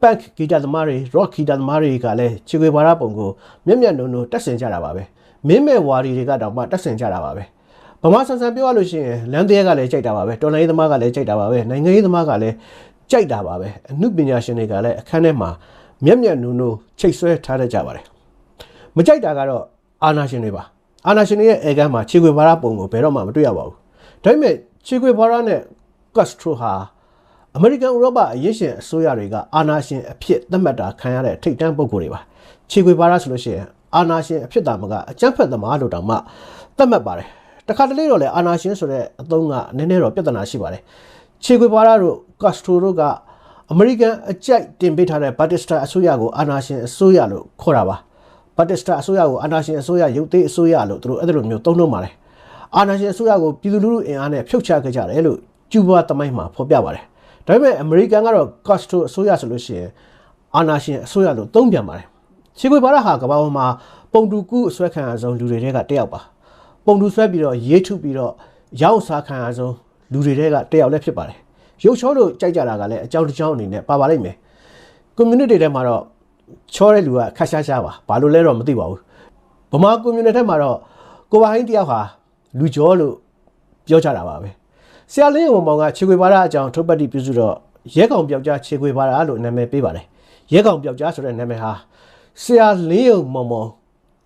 ပန့်ဂီတာသမားတွေ rock ဂီတာသမားတွေကလည်းချေဂေဗာရာပုံကိုမျက်မျက်နှုံနှုံတက်ဆင်ကြတာပါပဲမင်းမဲ့ဝါဒီတွေကတောင်မှတက်ဆင်ကြတာပါပဲဗမာဆန်ဆန်ပြောရလို့ရှိရင်လမ်းသေးကလည်းကြိုက်တာပါပဲတော်လိုင်းရေးသမားကလည်းကြိုက်တာပါပဲနိုင်ငံရေးသမားကလည်းကြိုက်တာပါပဲအမှုပညာရှင်တွေကလည်းအခန်းထဲမှာမျက်မျက်နုံနုံချိတ်ဆွဲထားတတ်ကြပါတယ်မကြိုက်တာကတော့အာနာရှင်တွေပါအာနာရှင်တွေရဲ့အဲကမ်းမှာခြေခွေဘာရပုံကိုဘယ်တော့မှမတွေ့ရပါဘူးဒါပေမဲ့ခြေခွေဘာရနဲ့ ကတ်စထရိုဟာအမေရိကန်ဥရောပအရေးရှင်အစိုးရတွေကအာနာရှင်အဖြစ်သတ်မှတ်တာခံရတဲ့ထိတ်တန့်ပုဂ္ဂိုလ်တွေပါခြေခွေဘာရဆိုလို့ရှိရင်အာနာရှင်အဖြစ်တာမကအကြမ်းဖက်သမားလို့တောင်မှသတ်မှတ်ပါတယ်တခါတလေတော့လေအာနာရှင်ဆိုတဲ့အသုံးကနည်းနည်းတော့ပြဿနာရှိပါတယ်ခြေခွေပါရာတို့ကတ်စထရိုတို့ကအမေရိကန်အကြိုက်တင်ပေးထားတဲ့ဘတ်တစတာအစိုးရကိုအာနာရှင်အစိုးရလို့ခေါ်တာပါဘတ်တစတာအစိုးရကိုအာနာရှင်အစိုးရရုပ်သေးအစိုးရလို့သူတို့အဲ့လိုမျိုးသုံးလို့ပါတယ်အာနာရှင်အစိုးရကိုပြည်သူလူထုအင်အားနဲ့ဖျုတ်ချခဲ့ကြတယ်လို့ ကျူဘာတမိုင်းမှာဖော်ပြပါတယ်ဒါပေမဲ့အမေရိကန်ကတော့ကတ်စထရိုအစိုးရဆိုလို့ရှိရင်အာနာရှင်အစိုးရလို့သုံးပြန်ပါတယ်ခြေခွေပါရာဟာကမ္ဘာပေါ်မှာပုံတူကူအဆွဲခံရဆုံးလူတွေထဲကတစ်ယောက်ပါပုံတူဆွဲပြီးတော့ရေးထုပြီးတော့ရောက်စားခံရဆုံးလူတွေတဲကတယောက်လည်းဖြစ်ပါတယ်ရုပ်ချောလို့ကြိုက်ကြတာကလည်းအကြောင်းတစ်ကြောင်းအနေနဲ့ပါပါလိမ့်မယ် community ထဲမှာတော့ချောတဲ့လူကခက်ရှားရှားပါဘာလို့လဲတော့မသိပါဘူးဗမာ community ထဲမှာတော့ကိုပါဟင်းတယောက်ဟာလူကျော်လို့ပြောကြတာပါပဲ ဆရာလင်းဝံမောင်ကခြေခွေပါရအကြောင်းထုတ်ပတ်တိပြုစုတော့ရဲကောင်ပြောက်ကြားခြေခွေပါရလို့နာမည်ပေးပါတယ်ရဲကောင်ပြောက်ကြားဆိုတဲ့နာမည်ဟာဆရာလင်းဝံမောင်မောင်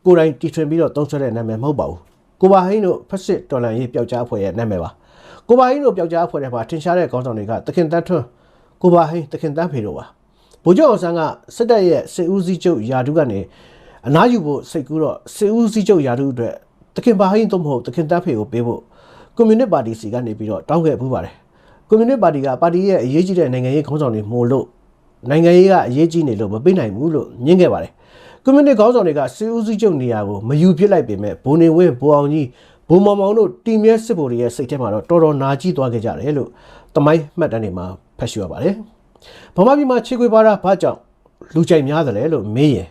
ကိုယ်တိုင်တီထွင်ပြီးတော့သုံးဆွဲတဲ့နာမည်မဟုတ်ပါဘူးကိုပါဟင်းတို့ဖက်စစ်တော်လန်ရေးပျောက်ကြားအဖွဲ့ရဲ့နာမည်ပါကိုပါဟင်းတို့ပျောက်ကြားအဖွဲ့ထဲမှာထင်ရှားတဲ့ခေါင်းဆောင်တွေကတခင်တန်းထွန်းကိုပါဟင်းတခင်တန်းဖေတို့ပါဗိုလ်ချုပ်အောင်ဆန်းကစစ်တပ်ရဲ့စစ်ဦးစီးချုပ်ယာဒုကနေအနားယူဖို့စိတ်ကူးတော့စစ်ဦးစီးချုပ်ယာဒုအတွက်တခင်ပါဟင်းသို့မဟုတ်တခင်တန်းဖေကိုပေးဖို့ ကွန်မြူနစ်ပါတီစီကနေပြီးတော့တောင်းခဲ့ပူးပါတယ်ကွန်မြူနစ်ပါတီကပါတီရဲ့အရေးကြီးတဲ့နိုင်ငံရေးခေါင်းဆောင်တွေမို့လို့နိုင်ငံရေးကအရေးကြီးနေလို့မပေးနိုင်ဘူးလို့ညင်းခဲ့ပါတယ်ကွန်မြူနတီခေါင်းဆောင်တွေကစီဦးစီးချုပ်နေရာကိုမယူပြစ်လိုက်ပေမဲ့ဘိုးနေဝင်းဘိုးအောင်ကြီးဘိုးမောင်မောင်တို့တီမြဲစစ်ဗိုလ်တွေရဲ့စိတ်ထဲမှာတော့တော်တော်နာကျည်းသွားခဲ့ကြတယ်လို့တမိုင်းမှတ်တမ်းတွေမှာဖတ်ရှုရပါတယ်။ဗမာပြည်မှာခြေခွေပါတာဘာကြောင့်လူကြိုက်များတယ်လဲလို့မေးရင်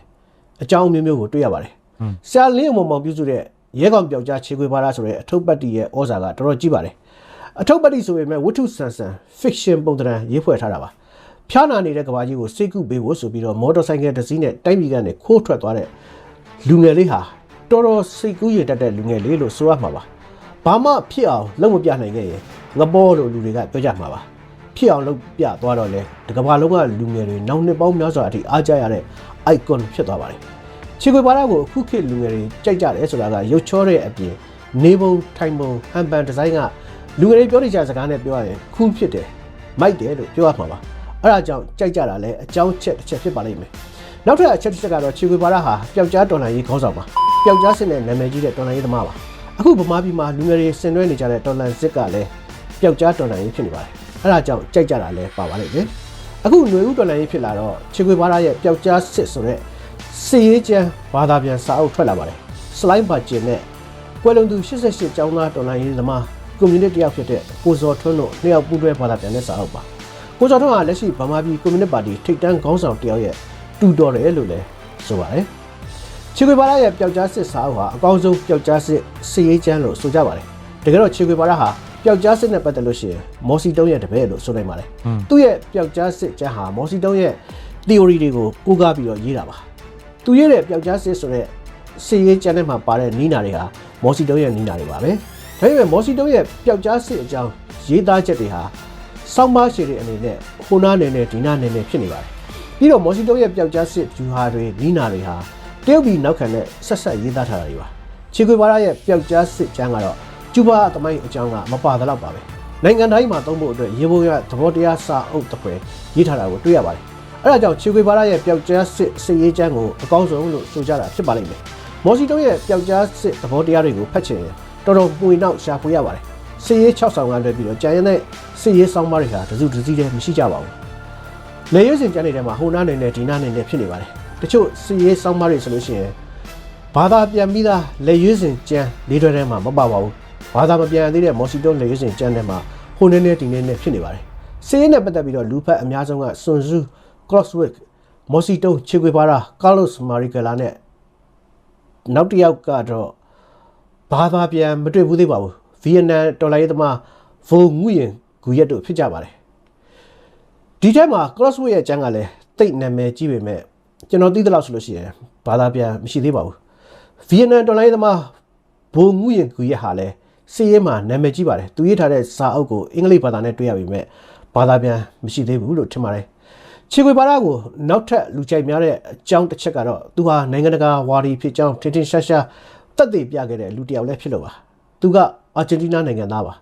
အကြောင်းအမျိုးမျိုးကိုတွေ့ရပါတယ်။ဆရာလင်းမောင်မောင်ပြုစုတဲ့ ရဲကောင်ပြောက်ကြားခြေခွေပါတာဆိုတဲ့အထုပ်ပတ်တီရဲ့ဩဇာကတော်တော်ကြီးပါတယ်။အထုပ်ပတ်တီဆိုပေမဲ့ဝတ္ထုဆန်ဆန် fiction ပုံသဏ္ဍာန်ရေးဖွဲ့ထားတာပါ။ဖျားနာနေတဲ့ကဘာကြီးကိုစိတ်ကူပေးဖို့ဆိုပြီးတော့မော်တော်ဆိုင်ကယ်တစ်စီးနဲ့တိုက်ပြည်ကနေခိုးထွက်သွားတဲ့လူငယ်လေးဟာတော်တော်စိတ်ကူးရတတ်တဲ့လူငယ်လေးလို့ဆိုရမှာပါ။ဘာမှဖြစ်အောင်လုံးမပြနိုင်ခဲ့ရင်ငပေါ်လို့လူတွေကပြောကြမှာပါဖြစ်အောင်လုပ်ပြသွားတော့လေတကဘာလုံးကလူငယ်တွေနောက်နှစ်ပေါင်းများစွာအထိအားကြရတဲ့ icon ဖြစ်သွားပါတယ် ချီခွေပါရကိုအခုခေတ်လူငယ်တွေကြိုက်ကြတယ်ဆိုတာကရုပ်ချောတဲ့အပြင်နေပုံထိုင်ပုံဟန်ပန်ဒီဇိုင်းကလူငယ်တွေပြောနေကြစကားနဲ့ပြောရရင်ခုဖြစ်တယ်မိုက်တယ်လို့ပြောရမှာပါအဲ့ဒါကြောင့်ကြိုက်ကြတာလဲအကြောင်းချက်တစ်ချက်ဖြစ်ပါလိမ့်မယ်နောက်ထပ်အချက်တစ်ချက်ကတော့ချီခွေပါရဟာပျောက်ကြားတော်လှန်ရေးခေါင်းဆောင်ပါပျောက်ကြားစစ်နဲ့နာမည်ကြီးတဲ့တော်လှန်ရေးသမားပါအခုဗမာပြည်မှာလူငယ်တွေဆင်နွှဲနေကြတဲ့တော်လှန်စစ်ကလည်းပျောက်ကြားတော်လှန်ရေးဖြစ်နေပါတယ်အဲ့ဒါကြောင့်ကြိုက်ကြတာလဲပါပါလိမ့်မယ်အခုຫນွေဦးတော်လှန်ရေးဖြစ်လာတော့ချီခွေပါရရဲ့ပျောက်ကြားစစ်ဆိုတဲ့ စစ်ရေးကျန်းဘာသာပြန်စာအုပ်ထွက်လာပါတယ်စလိုင်းဘာဂျင်နဲ့ကွယ်လွန်သူ88ကျောင်းသားတော်လှန်ရေးသမားကွန်မြူနတီတယောက်ဖြစ်တဲ့ကိုဇော်ထွန်းတို့နှစ်ယောက်ပူးတွဲဘာသာပြန်တဲ့စာအုပ်ပါကိုဇော်ထွန်းကလက်ရှိဗမာပြည်ကွန်မြူနတီပါတီထိပ်တန်းခေါင်းဆောင်တယောက်ရဲ့တူတော်တယ်လို့လည်းဆိုပါတယ်ချီခွေပါရရဲ့ပျောက်ကြားစစ်စာအုပ်ဟာအကောင်းဆုံးပျောက်ကြားစစ်စစ်ရေးကျန်းလို့ဆိုကြပါတယ်တကယ်တော့ချီခွေပါရဟာပျောက်ကြားစစ်နဲ့ပတ်သက်လို့ရှိရင်မော်စီတုံးရဲ့တပည့်လို့ဆိုနိုင်ပါတယ်သူ့ရဲ့ပျောက်ကြားစစ်ကျန်းဟာမော်စီတုံးရဲ့ theory တွေကိုကိုးကားပြီးတော့ရေးတာပါ သူရေးတဲ့ပျောက်ကြားစစ်ဆိုတဲ့စစ်ရေးကျန်းထဲမှာပါတဲ့နီးနာတွေဟာမော်စီတုံးရဲ့နီးနာတွေပါပဲဒါပေမဲ့မော်စီတုံးရဲ့ပျောက်ကြားစစ်အကြောင်းရေးသားချက်တွေဟာစောင်းပါရှည်တွေအနေနဲ့ဟိုနာနေနဲ့ဒီနာနေနဲ့ဖြစ်နေပါတယ်ပြီးတော့မော်စီတုံးရဲ့ပျောက်ကြားစစ်ဂျူဟာတွေနီးနာတွေဟာတရုတ်ပြည်နောက်ခံတဲ့ဆက်ဆက်ရေးသားထားတာတွေပါချေခွေပါရရဲ့ပျောက်ကြားစစ်ကျန်းကတော့ကျူဘာသမိုင်းအကြောင်းကမပါသလောက်ပါပဲနိုင်ငံတိုင်းမှာသုံးဖို့အတွက်ရေပေါ်ရသဘောတရားစာအုပ်တစ်ပွဲရေးထားတာကိုတွေ့ရပါတယ် အဲ့ဒါကြောင့်ချေခွေပါရရဲ့ပျောက်ကြားစစ်စစ်ရေးကျန်းကိုအကောင်းဆုံးလို့ဆိုကြတာဖြစ်ပါလိမ့်မယ်မော်စီတုံးရဲ့ပျောက်ကြားစစ်သဘောတရားတွေကိုဖတ်ချင်ရင်တော်တော်ပွေနောက်ရှာဖွေရပါတယ်စစ်ရေး6ဆောင်ကလွှဲပြီးတော့ကြာရင်တဲ့စစ်ရေးဆောင်ပါတွေဟာတစုတစည်းတည်းမရှိကြပါဘူးလေရွေးစင်ကျန်းနေတဲ့မှာဟိုနာနေနဲ့ဒီနာနေနဲ့ဖြစ်နေပါတယ်တချို့စစ်ရေးဆောင်ပါတွေဆိုလို့ရှိရင်ဘာသာပြန်ပြီးသားလေရွေးစင်ကျန်းလေးတွဲထဲမှာမပါပါဘူးဘာသာမပြန်သေးတဲ့မော်စီတုံးလေရွေးစင်ကျန်းထဲမှာဟိုနေနေဒီနေနဲ့ဖြစ်နေပါတယ်စစ်ရေးနဲ့ပတ်သက်ပြီးတော့လူဖက်အများဆုံးကစွန်ဆူ crosswick မော်စီတုံးချေကွေပါရာကာလော့စ်မာရီကလာနဲ့နောက်တစ်ယောက်ကတော့ဘာသာပြန်မတွေ့ဘူးသေးပါဘူးဗီယက်နမ်တော်လိုင်းရေးသမားဗိုလ်ငွေရင်ဂူရက်တို့ဖြစ်ကြပါတယ်ဒီထက်မှာ crosswick ရဲ့အကျန်းကလည်းတိတ်နာမည်ကြီးပေမဲ့ကျွန်တော်သိသလောက်ဆိုလို့ရှိရင်ဘာသာပြန်မရှိသေးပါဘူးဗီယက်နမ်တော်လိုင်းရေးသမားဗိုလ်ငွေရင်ဂူရက်ဟာလည်းစီးရဲမှာနာမည်ကြီးပါတယ်သူရေးထားတဲ့စာအုပ်ကိုအင်္ဂလိပ်ဘာသာနဲ့တွေ့ရပေမဲ့ဘာသာပြန်မရှိသေးဘူးလို့ထင်ပါတယ် ချေခွေပါရကိုနောက်ထပ်လူကြိုက်များတဲ့အကြောင်းတစ်ချက်ကတော့သူဟာနိုင်ငံတကာဝါဒီဖြစ်ကြောင်းထင်ထင်ရှားရှားတက်သေးပြခဲ့တဲ့လူတစ်ယောက်လည်းဖြစ်လို့ပါသူကအာဂျင်တီးနားနိုင်ငံသားပါ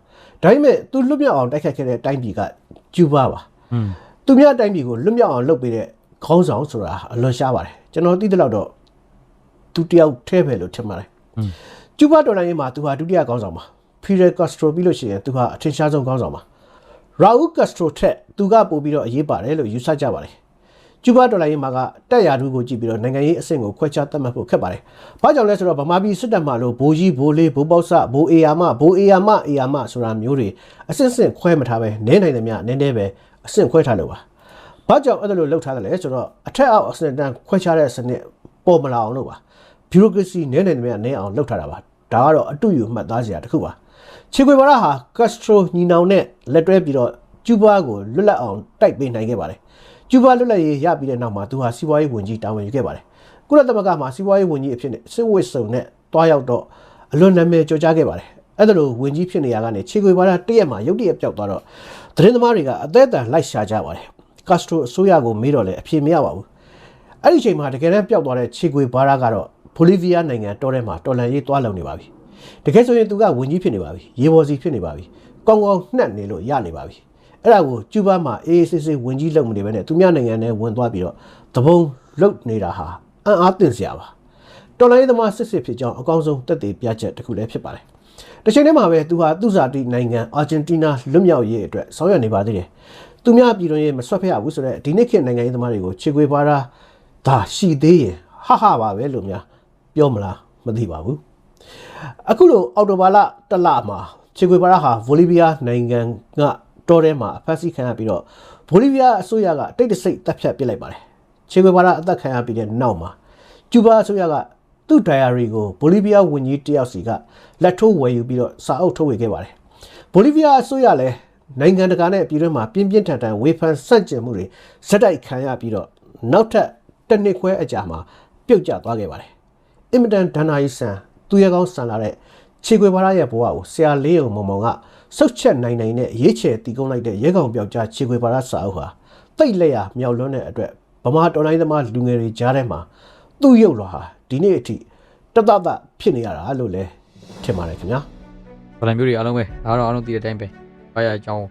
ဒါပေမဲ့သူလွတ်မြောက်အောင်တိုက်ခတ်ခဲ့တဲ့တိုင်းပြည်ကကျူးဘားပါသူများတိုင်းပြည်ကိုလွတ်မြောက်အောင်လုပ်ပေးတဲ့ခေါင်းဆောင်ဆိုတာအလွန်ရှားပါတယ်ကျွန်တော်သိတဲ့လောက်တော့သူတယောက်ထဲပဲလို့ထင်ပါတယ်ကျူးဘားတော်လိုင်းရေးမှာသူဟာဒုတိယခေါင်းဆောင်ပါဖီရယ်ကတ်စထရိုပြီးလို့ရှိရင်သူဟာအထင်ရှားဆုံးခေါင်းဆောင်ပါ ရာဦးကတ်စထရိုထက်သူကပို့ပြီးတော့အရေးပါတယ်လို့ယူဆကြပါတယ်ကျူဘာဒေါ်လာရေးမှာကတက်ရာထူးကိုကြည့်ပြီးတော့နိုင်ငံရေးအဆင့်ကိုခွဲခြားသတ်မှတ်ဖို့ခက်ပါတယ်။ဘာကြောင့်လဲဆိုတော့ဗမာပြည်စစ်တပ်မှလို့ဘိုးကြီးဘိုးလေးဘိုးပေါက်ဆဘိုးအေယာမဘိုးအေယာမအေယာမဆိုတာမျိုးတွေအဆင့်ဆင့်ခွဲမထားပဲနည်းနိုင်သမျှနည်းနည်းပဲအဆင့်ခွဲထားလို့ပါ။ဘာကြောင့်အဲ့ဒါလိုလုပ်ထားတယ်လဲဆိုတော့အထက်အောက်အဆင့်တန်းခွဲခြားတဲ့စနစ်ပေါ်မလာအောင်လို့ပါ။ဘီရိုကရေစီနည်းနိုင်သမျှနည်းအောင်လုပ်ထားတာပါ။ဒါကတော့အတူယူမှတ်သားစရာတစ်ခုပါ။ ချေခွေဘာရဟာကတ်စထရိုညီနောင်နဲ့လက်တွဲပြီးတော့ကျူဘာကိုလွတ်လပ်အောင်တိုက်ပေးနိုင်ခဲ့ပါတယ်။ကျူဘာလွတ်လပ်ရေးရပြီးတဲ့နောက်မှာသူဟာစီးပွားရေးဝန်ကြီးတာဝန်ယူခဲ့ပါတယ်။ကုလသမဂ္ဂမှာစီးပွားရေးဝန်ကြီးအဖြစ်နဲ့စစ်ဝစ်စုံနဲ့တွားရောက်တော့အလွန်နာမည်ကျော်ကြားခဲ့ပါတယ်။အဲ့ဒါလိုဝန်ကြီးဖြစ်နေရကနေခြေခွေပါတာတရက်မှာရုတ်တရက်ပျောက်သွားတော့သတင်းသမားတွေကအသက်အတန်လိုက်ရှာကြပါတယ်။ကတ်စထရိုအစိုးရကိုမေးတော့လေအဖြေမရပါဘူး။အဲ့ဒီအချိန်မှာတကယ်တမ်းပျောက်သွားတဲ့ခြေခွေဘာရာကတော့ဘိုလီးဗီးယားနိုင်ငံတော်ထဲမှာတော်လန်ရေးတွားလုံနေပါပြီ။ တကယ်ဆိုရင်သူကဝန်ကြီးဖြစ်နေပါပြီ။ရေပေါ်စီဖြစ်နေပါပြီ။ကောင်းကောင်းနှက်နေလို့ရနေပါပြီ။အဲ့ဒါကိုကျူဘာမှာအေးအေးဆေးဆေးဝင်ကြီးလုပ်မနေဘဲနဲ့သူများနိုင်ငံထဲဝင်သွားပြီးတော့တဘုံလုတ်နေတာဟာအံ့အားသင့်စရာပါတော်လိုင်းသမားစစ်စစ်ဖြစ်ကြောင်းအကောင်းဆုံးတက်တည်ပြချက်တစ်ခုလည်းဖြစ်ပါတယ်တစ်ချိန်တည်းမှာပဲသူဟာသူ့ဇာတိနိုင်ငံအာဂျင်တီးနားလွတ်မြောက်ရေးအတွက်ဆောင်ရွက်နေပါသေးတယ်သူများပြည်တွင်းရေးမဆွတ်ဖက်ရဘူးဆိုတော့ဒီနေ့ခေတ်နိုင်ငံရေးသမားတွေကိုခြေခွေပါတာဒါရှိသေးရင်ဟဟပါပဲလို့များပြောမလားမသိပါဘူး အခုလိုအော်တိုဘာလတစ်လမှာခြေခွေပါတာဟာဗိုလီးဗီးယားနိုင်ငံကတော်ထဲမှာအဖက်ဆီးခံရပြီးတော့ဘိုလီးဗီးယားအစိုးရကတိတ်တဆိတ်တပ်ဖြတ်ပစ်လိုက်ပါတယ်ခြေခွေပါတာအသက်ခံရပြီးတဲ့နောက်မှာကျူဘာအစိုးရကသူ့ diary ကိုဘိုလီးဗီးယားဝန်ကြီးတယောက်စီကလက်ထိုးဝယ်ယူပြီးတော့စာအုပ်ထုတ်ဝေခဲ့ပါတယ်ဘိုလီးဗီးယားအစိုးရလည်းနိုင်ငံတကာနဲ့ပြည်တွင်းမှာပြင်းပြင်းထန်ထန်ဝေဖန်ဆန့်ကျင်မှုတွေဇက်တိုက်ခံရပြီးတော့နောက်ထပ်တစ်နှစ်ခွဲအကြာမှာပြုတ်ကျသွားခဲ့ပါတယ်အင်မတန်ဒဏ္ဍာရီဆန် သူရဲကောင်းဆန်လာတဲ့ခြေခွေပါရရဲ့ဘဝကိုဆရာလေးုံမုံမုံကဆုတ်ချက်နိုင်နိုင်နဲ့ရေးချယ်တီးကုန်းလိုက်တဲ့ရဲကောင်ပြောက်ကြားခြေခွေပါရစာအုပ်ဟာတိတ်လက်ရမြောက်လွန်းတဲ့အတွက်ဗမာတော်တိုင်းသမားလူငယ်တွေကြားထဲမှာသူ့ရုပ်လွှာဟာဒီနေ့အထိတတတဖြစ်နေရတာလို့လည်းထင်ပါတယ်ခင်ဗျာဗလန်မျိုးတွေအားလုံးပဲဒါကတော့အားလုံးသိတဲ့အတိုင်းပဲဘာရအကြောင်း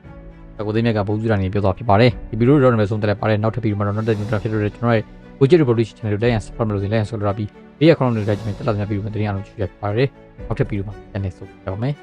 ကိုသိမြတ်ကဘုံကျူတာနေပြောသွားဖြစ်ပါတယ်ဒီဗီဒီယိုတော့လည်းဆုံးတက်ပါတယ်နောက်ထပ်ဗီဒီယိုမှာတော့နောက်တစ်နေ့တော့ဖြစ်လို့ကျွန်တော်ရဲ့ Budget Revolution Channel ကိုလည်းရ subscribe လုပ်လို့လည်းဆိုလိုပြီး ဘေးရခေါင်းတွေလည်းကျွန်တော်တက်လာတဲ့ဗီဒီယိုမှာတင်ရအောင်ကြည့်ရပါတယ်နောက်ထပ်ဗီဒီယိုမှာပြန်နေဆုံးကြပါမယ်